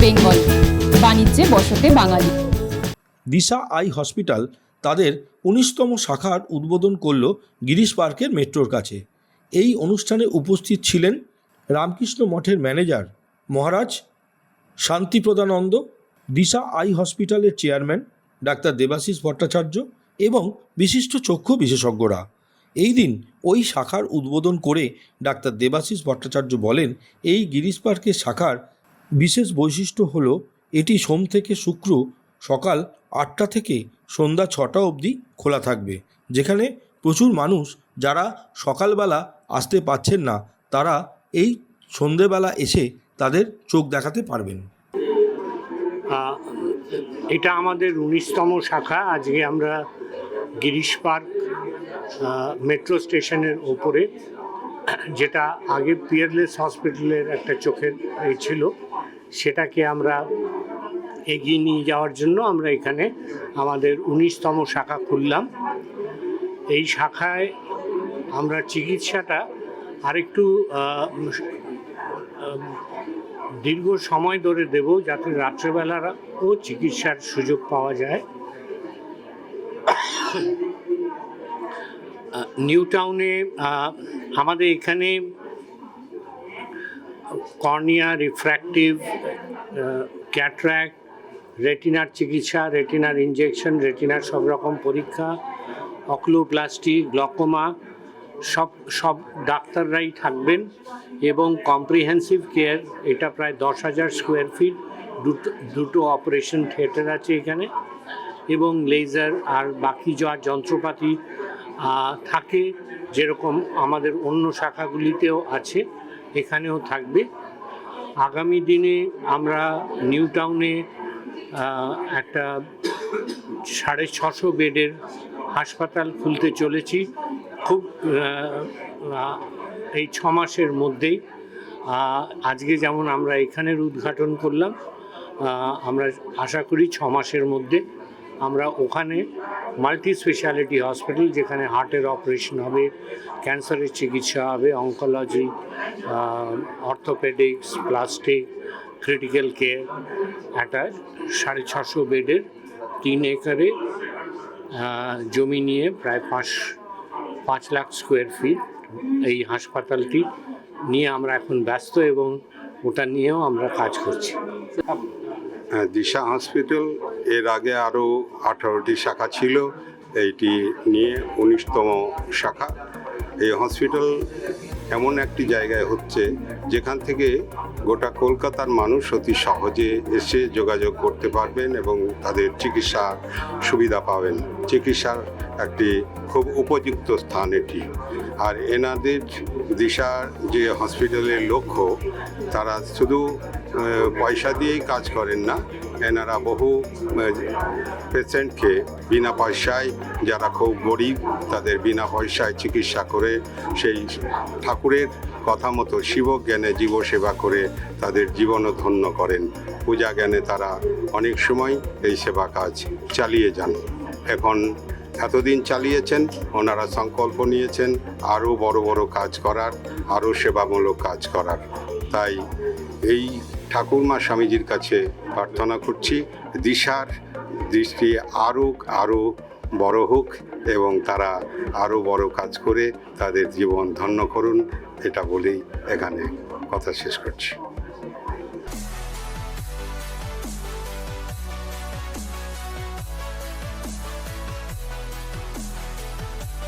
বেঙ্গল। বাণিজ্যে বসতে বাঙালি। দিশা eye hospital তাদের উনিশতম শাখার উদ্বোধন করল গিরিশ পার্কের মেট্রোর কাছে। এই অনুষ্ঠানে উপস্থিত ছিলেন রামকৃষ্ণ মঠের ম্যানেজার মহারাজ শান্তিপ্রদানন্দ, দিশা আই হসপিটালের চেয়ারম্যান ডাক্তার দেবাশিস ভট্টাচার্য এবং বিশিষ্ট চক্ষু বিশেষজ্ঞরা। এই দিন ওই শাখার উদ্বোধন করে ডাক্তার দেবাশিস ভট্টাচার্য বলেন, এই গিরিশ পার্কের শাখার বিশেষ বৈশিষ্ট্য হল, এটি সোম থেকে শুক্র সকাল আটটা থেকে সন্ধ্যা ছটা অবধি খোলা থাকবে, যেখানে প্রচুর মানুষ যারা সকালবেলা আসতে পাচ্ছেন না, তারা এই সন্ধেবেলা এসে তাদের চোখ দেখাতে পারবেন। এটা আমাদের উনিশতম শাখা, আজকে আমরা গিরিশ পার্ক মেট্রো স্টেশনের ওপরে, যেটা আগে পিয়ারলেস হসপিটালের একটা চোখের ছিল। সেটাকে আমরা এগিয়ে নিয়ে যাওয়ার জন্য আমরা এখানে আমাদের উনিশতম শাখা খুললাম। এই শাখায় আমরা চিকিৎসাটা আরেকটু দীর্ঘ সময় ধরে দেব যাতে রাত্রেবেলাও চিকিৎসার সুযোগ পাওয়া যায়। নিউ টাউনে আমাদের এখানে কর্নিয়া রিফ্র্যাক্টিভ ক্যাট্রাক রেটিনার চিকিৎসা, রেটিনার ইনজেকশন, রেটিনার সব রকম পরীক্ষা, অক্লোপ্লাস্টি, গ্লকোমা, সব সব ডাক্তাররাই থাকবেন এবং কম্প্রিহেন্সিভ কেয়ার, এটা প্রায় দশ হাজার স্কোয়ার ফিট, দুটো দুটো অপারেশন থিয়েটার আছে এখানে এবং লেজার আর বাকি যা যন্ত্রপাতি থাকে যেরকম আমাদের অন্য শাখাগুলিতেও আছে। এখানেও থাকবে। আগামী দিনে আমরা নিউ টাউনে একটা সাড়ে ছশো বেডের হাসপাতাল খুলতে চলেছি। খুব এই ছ মাসের মধ্যেই। আজকে যেমন আমরা এখানের উদ্ঘাটন করলাম আমরা আশা করি ছ মাসের মধ্যে আমরা ওখানে মাল্টি স্পেশালিটি হসপিটাল যেখানে হার্টের অপারেশন হবে ক্যান্সারের চিকিৎসা হবে oncology orthopaedics plastic critical care একটা সাড়ে ছশো বেডের তিন একরে জমি নিয়ে প্রায় পাঁচ পাঁচ লাখ স্কোয়ার ফিট এই হাসপাতালটি নিয়ে আমরা এখন ব্যস্ত এবং ওটা নিয়েও আমরা কাজ করছি। দিশা হসপিটাল, এর আগে আরও আঠারোটি শাখা ছিল, এইটি নিয়ে উনিশতম শাখা। এই হসপিটাল এমন একটি জায়গায় হচ্ছে, যেখান থেকে গোটা কলকাতার মানুষ অতি সহজে এসে যোগাযোগ করতে পারবেন এবং তাদের চিকিৎসার সুবিধা পাবেন। চিকিৎসার একটি খুব উপযুক্ত স্থান এটি। আর এনাদের দিশার যে হসপিটালের লক্ষ্য, তারা শুধু পয়সা দিয়েই কাজ করেন না, এনারা বহু পেশেন্টকে বিনা পয়সায়, যারা খুব গরিব, তাদের বিনা পয়সায় চিকিৎসা করে সেই ঠাকুরের কথা মতো শিব জ্ঞানে জীব সেবা করে তাদের জীবনও ধন্য করেন। পূজা জ্ঞানে তারা অনেক সময় এই সেবা কাজ চালিয়ে যান। এখন এতদিন চালিয়েছেন, ওনারা সংকল্প নিয়েছেন আরও বড় বড় কাজ করার, আরও সেবামূলক কাজ করার। তাই এই ঠাকুরমা স্বামীজির কাছে প্রার্থনা করছি, দিশার দৃষ্টি আরও আরও বড় হোক এবং তারা আরও বড় কাজ করে তাদের জীবন ধন্য করুন, এটা বলেই এখানে কথা শেষ করছি।